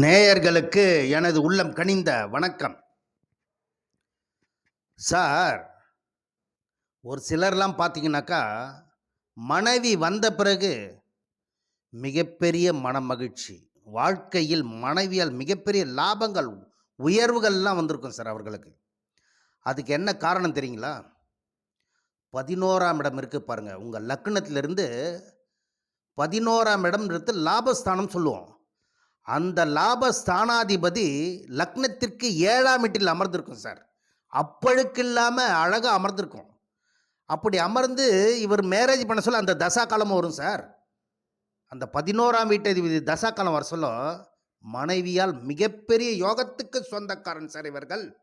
நேயர்களுக்கு எனது உள்ளம் கனிந்த வணக்கம். சார் ஒரு சிலர்லாம் பார்த்தீங்கன்னாக்கா மனைவி வந்த பிறகு மிகப்பெரிய மனமகிழ்ச்சி. வாழ்க்கையில் மனைவியால் மிகப்பெரிய லாபங்கள் உயர்வுகள்லாம் வந்திருக்கும் சார் அவர்களுக்கு. அதுக்கு என்ன காரணம் தெரியுங்களா? பதினோராம் இடம் இருக்குது பாருங்கள் உங்கள் லக்னத்திலிருந்து பதினோராம் இடம்ன்றது லாபஸ்தானம் சொல்லுவோம். அந்த லாபஸ்தானாதிபதி லக்னத்திற்கு ஏழாம் வீட்டில் அமர்ந்திருக்கும் சார். அப்பழுக்கு இல்லாமல் அழகாக அமர்ந்திருக்கும். அப்படி அமர்ந்து இவர் மேரேஜ் பண்ண சொல்ல அந்த தசா காலமும் வரும் சார். அந்த பதினோராம் வீட்டதிபதி தசா காலம் வர சொல்ல மனைவியால் மிகப்பெரிய யோகத்துக்கு சொந்தக்காரன் சார் இவர்கள்.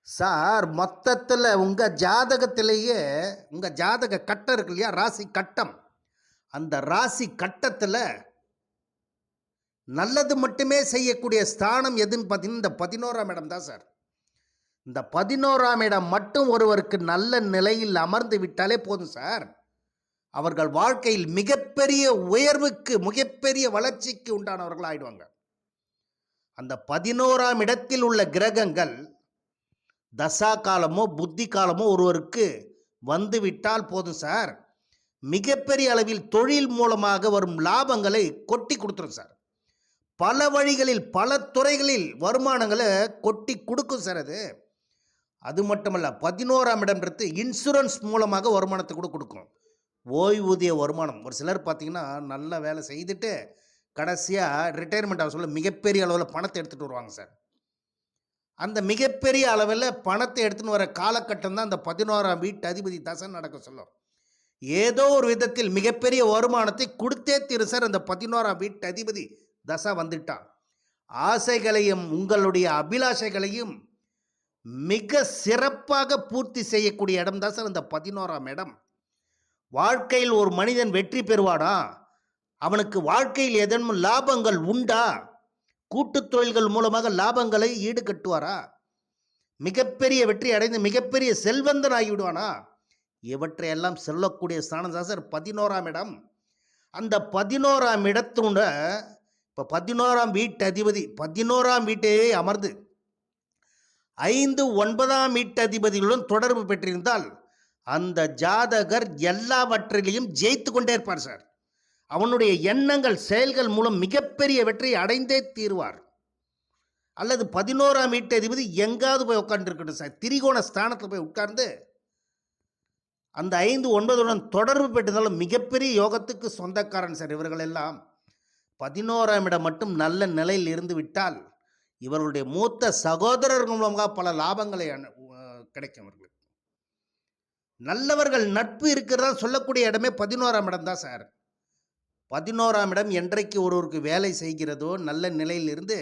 சார் மொத்தத்தில் உங்கள் ஜாதகத்திலேயே உங்கள் ஜாதக கட்டம் இருக்கு இல்லையா? ராசி கட்டம். அந்த ராசி கட்டத்தில் நல்லது மட்டுமே செய்யக்கூடிய ஸ்தானம் எதுன்னு பார்த்தீங்கன்னா இந்த பதினோராம் இடம் தான் சார். இந்த பதினோராம் இடம் மட்டும் ஒருவருக்கு நல்ல நிலையில் அமர்ந்து விட்டாலே போதும் சார். அவர்கள் வாழ்க்கையில் மிகப்பெரிய உயர்வுக்கு மிகப்பெரிய வளர்ச்சிக்கு உண்டானவர்கள் ஆயிடுவாங்க. அந்த பதினோராம் இடத்தில் உள்ள கிரகங்கள் தசா காலமோ புத்தி காலமோ ஒருவருக்கு வந்து விட்டால் போதும் சார். மிகப்பெரிய அளவில் தொழில் மூலமாக வரும் லாபங்களை கொட்டி கொடுத்துரும் சார். பல வழிகளில் பல துறைகளில் வருமானங்களை கொட்டி கொடுக்கும் சார் அது. அது மட்டுமல்ல பதினோராம் இடம்ன்றது இன்சூரன்ஸ் மூலமாக வருமானத்தை கூட கொடுக்கும். ஓய்வூதிய வருமானம். ஒரு சிலர் பார்த்தீங்கன்னா நல்ல வேலை செய்துட்டு கடைசியாக ரிட்டையர்மெண்ட் ஆக சொல்ல மிகப்பெரிய அளவில் பணத்தை எடுத்துகிட்டு வருவாங்க சார். அந்த மிகப்பெரிய அளவில் பணத்தை எடுத்துன்னு வர காலகட்டம் தான் அந்த பதினோராம் வீட்டு அதிபதி தசை நடக்க சொல்லும். ஏதோ ஒரு விதத்தில் மிகப்பெரிய வருமானத்தை கொடுத்தே திரு சார் அந்த பதினோராம் வீட்டு அதிபதி. தசை வந்துட்டான். ஆசைகளையும் உங்களுடைய அபிலாஷைகளையும் மிக சிறப்பாக பூர்த்தி செய்யக்கூடிய இடம் தான் சார் இந்த பதினோராம் இடம். வாழ்க்கையில் ஒரு மனிதன் வெற்றி பெறுவானா? அவனுக்கு வாழ்க்கையில் ஏதேனும் லாபங்கள் உண்டா? கூட்டுத் தொழில்கள் மூலமாக லாபங்களை ஈடுகட்டுவாரா? மிகப்பெரிய வெற்றி அடைந்து மிகப்பெரிய செல்வந்தன் ஆகிவிடுவானா? இவற்றையெல்லாம் சொல்லக்கூடிய ஸ்தானம் தான் சார் பதினோராம் இடம். அந்த பதினோராம் இடத்துட இப்போ பதினோராம் வீட்டு அதிபதி பதினோராம் வீட்டையே அமர்ந்து ஐந்து ஒன்பதாம் வீட்டு அதிபதிகளுடன் தொடர்பு பெற்றிருந்தால் அந்த ஜாதகர் எல்லாவற்றிலையும் ஜெயித்து கொண்டே இருப்பார் சார். அவனுடைய எண்ணங்கள் செயல்கள் மூலம் மிகப்பெரிய வெற்றியை அடைந்தே தீர்வார். அல்லது பதினோராம் வீட்டு அதிபதி எங்காவது போய் உட்காந்துருக்கட்டும் சார். திரிகோண ஸ்தானத்தில் போய் உட்கார்ந்து அந்த ஐந்து ஒன்பதுடன் தொடர்பு பெற்றதாலும் மிகப்பெரிய யோகத்துக்கு சொந்தக்காரன் சார் இவர்கள் எல்லாம். பதினோராம் இடம் மட்டும் நல்ல நிலையில் இருந்து விட்டால் இவர்களுடைய மூத்த சகோதரர்கள் மூலமாக பல லாபங்களை கிடைக்கும் இவர்களுக்கு. நல்லவர்கள் நட்பு இருக்கிறதா சொல்லக்கூடிய இடமே பதினோராம் இடம் தான் சார். பதினோராம் இடம் என்றைக்கு ஒருவருக்கு வேலை செய்கிறதோ நல்ல நிலையிலிருந்து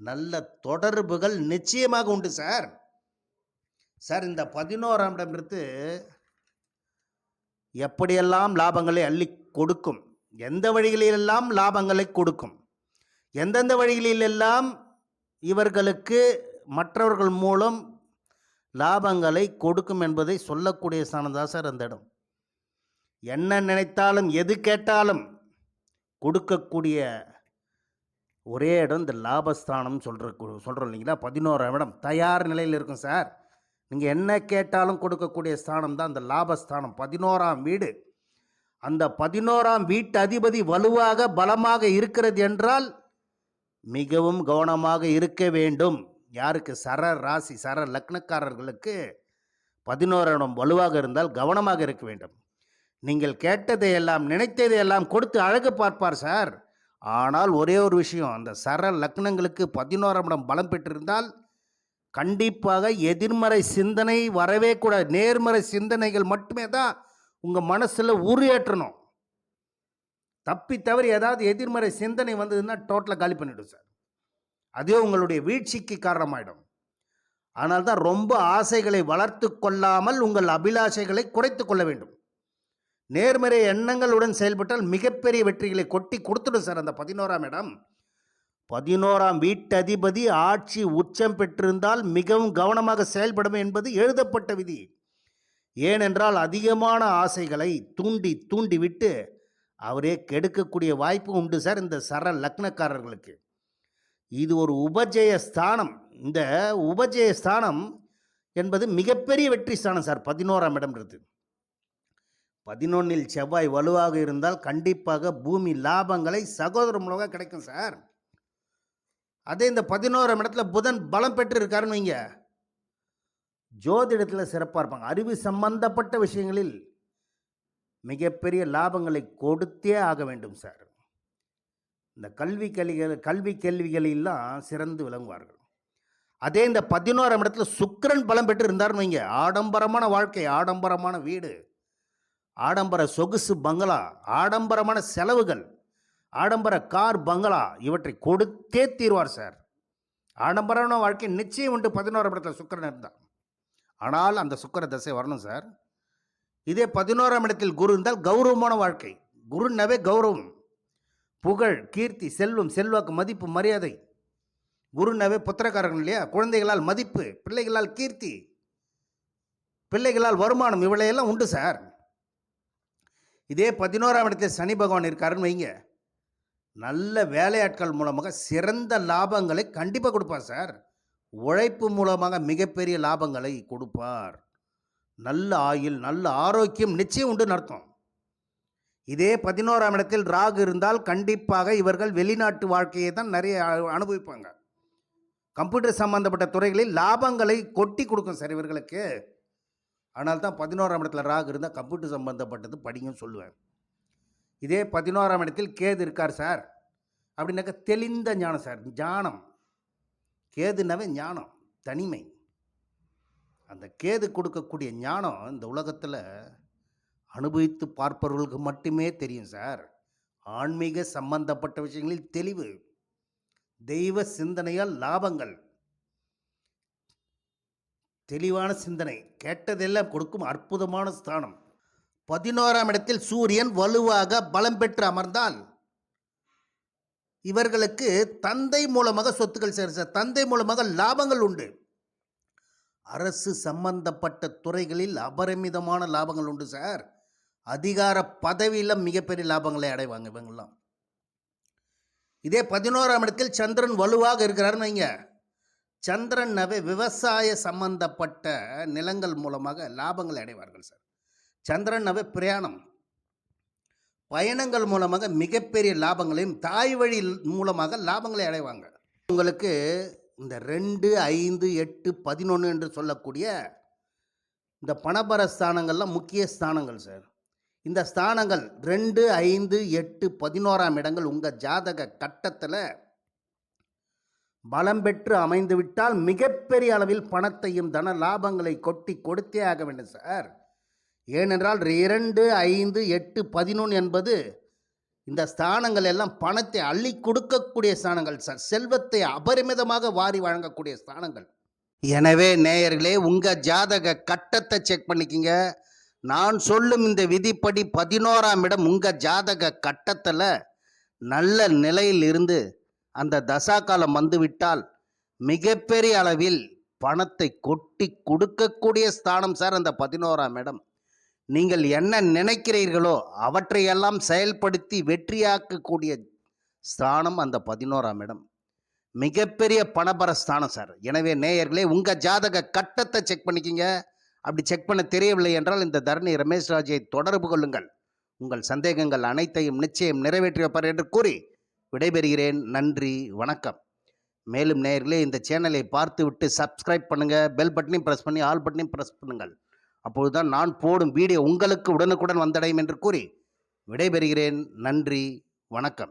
நல்ல தொடர்புகள் நிச்சயமாக உண்டு சார். சார் இந்த பதினோராம் இடம்ன்றது எப்படியெல்லாம் லாபங்களை அள்ளி கொடுக்கும்? எந்த வழிகளிலெல்லாம் லாபங்களை கொடுக்கும்? எந்தெந்த வழிகளிலெல்லாம் இவர்களுக்கு மற்றவர்கள் மூலம் லாபங்களை கொடுக்கும் என்பதை சொல்லக்கூடிய ஸ்தானம் தான் சார் அந்த இடம். என்ன நினைத்தாலும் எது கேட்டாலும் கொடுக்கக்கூடிய ஒரே இடம் இந்த லாபஸ்தானம் சொல்கிற சொல்கிறோம் இல்லைங்களா? பதினோராம் இடம். தயார் நிலையில் இருக்கும் சார். நீங்கள் என்ன கேட்டாலும் கொடுக்கக்கூடிய ஸ்தானம் தான் அந்த லாபஸ்தானம். பதினோராம் வீடு. அந்த பதினோராம் வீட்டு அதிபதி வலுவாக பலமாக இருக்கிறது என்றால் மிகவும் கவனமாக இருக்க வேண்டும். யாருக்கு? சர ராசி சர லக்னக்காரர்களுக்கு பதினோராம் வலுவாக இருந்தால் கவனமாக இருக்க வேண்டும். நீங்கள் கேட்டதை எல்லாம் நினைத்ததை எல்லாம் கொடுத்து அழகு பார்ப்பார் சார். ஆனால் ஒரே ஒரு விஷயம் அந்த சர லக்னங்களுக்கு பதினோராம் இடம் பலம் பெற்றிருந்தால் கண்டிப்பாக எதிர்மறை சிந்தனை வரவே கூடாது. நேர்மறை சிந்தனைகள் மட்டுமே தான் உங்கள் மனசில் உருவேற்றணும் தப்பி தவறி ஏதாவது எதிர்மறை சிந்தனை வந்ததுன்னா டோட்டலாக காலி பண்ணிவிடும் சார். அதே உங்களுடைய வீழ்ச்சிக்கு காரணமாயிடும். ஆனால் தான் ரொம்ப ஆசைகளை வளர்த்து கொள்ளாமல் உங்கள் அபிலாஷைகளை குறைத்து கொள்ள வேண்டும். நேர்மறை எண்ணங்களுடன் செயல்பட்டால் மிகப்பெரிய வெற்றிகளை கொட்டி கொடுத்துடும் சார் அந்த பதினோராம் இடம். பதினோராம் வீட்டதிபதி ஆட்சி உச்சம் பெற்றிருந்தால் மிகவும் கவனமாக செயல்படும் என்பது எழுதப்பட்ட விதி. ஏனென்றால் அதிகமான ஆசைகளை தூண்டி தூண்டிவிட்டு அவரே கெடுக்கக்கூடிய வாய்ப்பு உண்டு சார் இந்த சர லக்னக்காரர்களுக்கு. இது ஒரு உபஜய ஸ்தானம். இந்த உபஜய ஸ்தானம் என்பது மிகப்பெரிய வெற்றி ஸ்தானம் சார் பதினோராம் இடம்ன்றது பதினொன்னில் செவ்வாய் வலுவாக இருந்தால் கண்டிப்பாக பூமி லாபங்களை சகோதரம் மூலமாக கிடைக்கும் சார். அதே இந்த பதினோராம் இடத்துல புதன் பலம் பெற்று இருக்காருன்னு வைங்க. ஜோதிடத்தில் சிறப்பாக இருப்பாங்க. அறிவு சம்பந்தப்பட்ட விஷயங்களில் மிகப்பெரிய லாபங்களை கொடுத்தே ஆக வேண்டும் சார். இந்த கல்வி கல்விகள் கல்வி கேள்விகளெல்லாம் சிறந்து விளங்குவார்கள். அதே இந்த பதினோராம் இடத்துல சுக்கரன் பலம் பெற்று இருந்தார்னு வைங்க. ஆடம்பரமான வாழ்க்கை ஆடம்பரமான வீடு ஆடம்பர சொகுசு பங்களா ஆடம்பரமான செலவுகள் ஆடம்பர கார் பங்களா இவற்றை கொடுத்தே தீர்வார் சார். ஆடம்பரமான வாழ்க்கை நிச்சயம் உண்டு பதினோராம் இடத்துல சுக்கரன் இருந்தான் ஆனால் அந்த சுக்கர தசை வரணும் சார். இதே பதினோராம் இடத்தில் குரு இருந்தால் கௌரவமான வாழ்க்கை. குருன்னாவே கௌரவம். புகழ் கீர்த்தி செல்வம் செல்வாக்கு மதிப்பு மரியாதை. குருன்னாவே புத்திரக்காரர்கள் இல்லையா? குழந்தைகளால் மதிப்பு பிள்ளைகளால் கீர்த்தி. பிள்ளைகளால் வருமானம் இவளையெல்லாம் உண்டு சார். இதே பதினோராம் இடத்தில் சனி பகவான் இருக்காருன்னு வைங்க. நல்ல வேலையாட்கள் மூலமாக சிறந்த லாபங்களை கண்டிப்பாக கொடுப்பார் சார். உழைப்பு மூலமாக மிகப்பெரிய லாபங்களை கொடுப்பார். நல்ல ஆயுள் நல்ல ஆரோக்கியம் நிச்சயம் உண்டு அர்த்தம் இதே பதினோராம் இடத்தில் ராகு இருந்தால் கண்டிப்பாக இவர்கள் வெளிநாட்டு வாழ்க்கையை தான் நிறைய அனுபவிப்பாங்க. கம்ப்யூட்டர் சம்பந்தப்பட்ட துறைகளில் லாபங்களை கொட்டி கொடுக்கும் சார் இவர்களுக்கு. ஆனால் தான் பதினோராம் இடத்துல ராகு இருந்தால் கம்ப்யூட்டர் சம்பந்தப்பட்டது படிங்கன்னு சொல்லுவேன். இதே பதினோராம் இடத்தில் கேது இருக்கார் சார். அப்படின்னாக்க தெளிந்த ஞானம் சார் ஞானம். கேதுனாவே ஞானம் தனிமை. அந்த கேது கொடுக்கக்கூடிய ஞானம் இந்த உலகத்தில் அனுபவித்து பார்ப்பவர்களுக்கு மட்டுமே தெரியும் சார். ஆன்மீக சம்பந்தப்பட்ட விஷயங்களில் தெளிவு தெய்வ சிந்தனையால் லாபங்கள். தெளிவான சிந்தனை கேட்டதெல்லாம் கொடுக்கும் அற்புதமான ஸ்தானம். பதினோராம் இடத்தில் சூரியன் வலுவாக பலம் பெற்று அமர்ந்தால் இவர்களுக்கு தந்தை மூலமாக சொத்துக்கள் சேரும் சார் தந்தை மூலமாக லாபங்கள் உண்டு. அரசு சம்பந்தப்பட்ட துறைகளில் அபரிமிதமான லாபங்கள் உண்டு சார். அதிகார பதவியில் மிகப்பெரிய லாபங்களை அடைவாங்க இவங்கெல்லாம். இதே பதினோராம் இடத்தில் சந்திரன் வலுவாக இருக்கிறாருன்னு வைங்க. சந்திரனாவே விவசாய சம்பந்தப்பட்ட நிலங்கள் மூலமாக லாபங்களை அடைவார்கள் சார். சந்திரனாவே பிரயாணம். பயணங்கள் மூலமாக மிகப்பெரிய லாபங்களையும் தாய் வழி மூலமாக லாபங்களை அடைவாங்க. உங்களுக்கு இந்த ரெண்டு ஐந்து எட்டு பதினொன்று என்று சொல்லக்கூடிய இந்த பணபர ஸ்தானங்கள்லாம் முக்கிய ஸ்தானங்கள் சார். இந்த ஸ்தானங்கள் ரெண்டு ஐந்து எட்டு பதினோராம் இடங்கள் உங்கள் ஜாதக கட்டத்தில் பலம் பெற்று அமைந்துவிட்டால் மிகப்பெரிய அளவில் பணத்தையும் தன லாபங்களை கொட்டி கொடுத்தே ஆக வேண்டும் சார். ஏனென்றால் இரண்டு ஐந்து எட்டு பதினொன்று என்பது இந்த ஸ்தானங்கள் எல்லாம் பணத்தை அள்ளி கொடுக்கக்கூடிய ஸ்தானங்கள். சார் செல்வத்தை அபரிமிதமாக வாரி வழங்கக்கூடிய ஸ்தானங்கள். எனவே நேயர்களே உங்கள் ஜாதக கட்டத்தை செக் பண்ணிக்கிங்க. நான் சொல்லும் இந்த விதிப்படி பதினோராம் இடம் உங்கள் ஜாதக கட்டத்தில் நல்ல நிலையில் இருந்து அந்த தசாகாலம் வந்துவிட்டால் மிகப்பெரிய அளவில் பணத்தை கொட்டி கொடுக்கக்கூடிய ஸ்தானம் சார் அந்த பதினோராம் இடம். நீங்கள் என்ன நினைக்கிறீர்களோ அவற்றையெல்லாம் செயல்படுத்தி வெற்றியாக்கக்கூடிய ஸ்தானம் அந்த பதினோராம் இடம். மிகப்பெரிய பணபர ஸ்தானம் சார். எனவே நேயர்களே உங்கள் ஜாதக கட்டத்தை செக் பண்ணிக்கிங்க. அப்படி செக் பண்ண தெரியவில்லை என்றால் இந்த தரணி ரமேஷ் ராஜை தொடர்பு கொள்ளுங்கள். உங்கள் சந்தேகங்கள் அனைத்தையும் நிச்சயம் நிறைவேற்றி வைப்பார் என்று கூறி விடைபெறுகிறேன். நன்றி வணக்கம். மேலும் நேயர்களே இந்த சேனலை பார்த்துவிட்டு சப்ஸ்கிரைப் பண்ணுங்கள் பெல் பட்டனையும் ப்ரெஸ் பண்ணி ஆல் பட்டனையும் ப்ரெஸ் பண்ணுங்கள். அப்பொழுதுதான் நான் போடும் வீடியோ உங்களுக்கு உடனுக்குடன் வந்தடையும் என்று கூறி விடைபெறுகிறேன். நன்றி. வணக்கம்.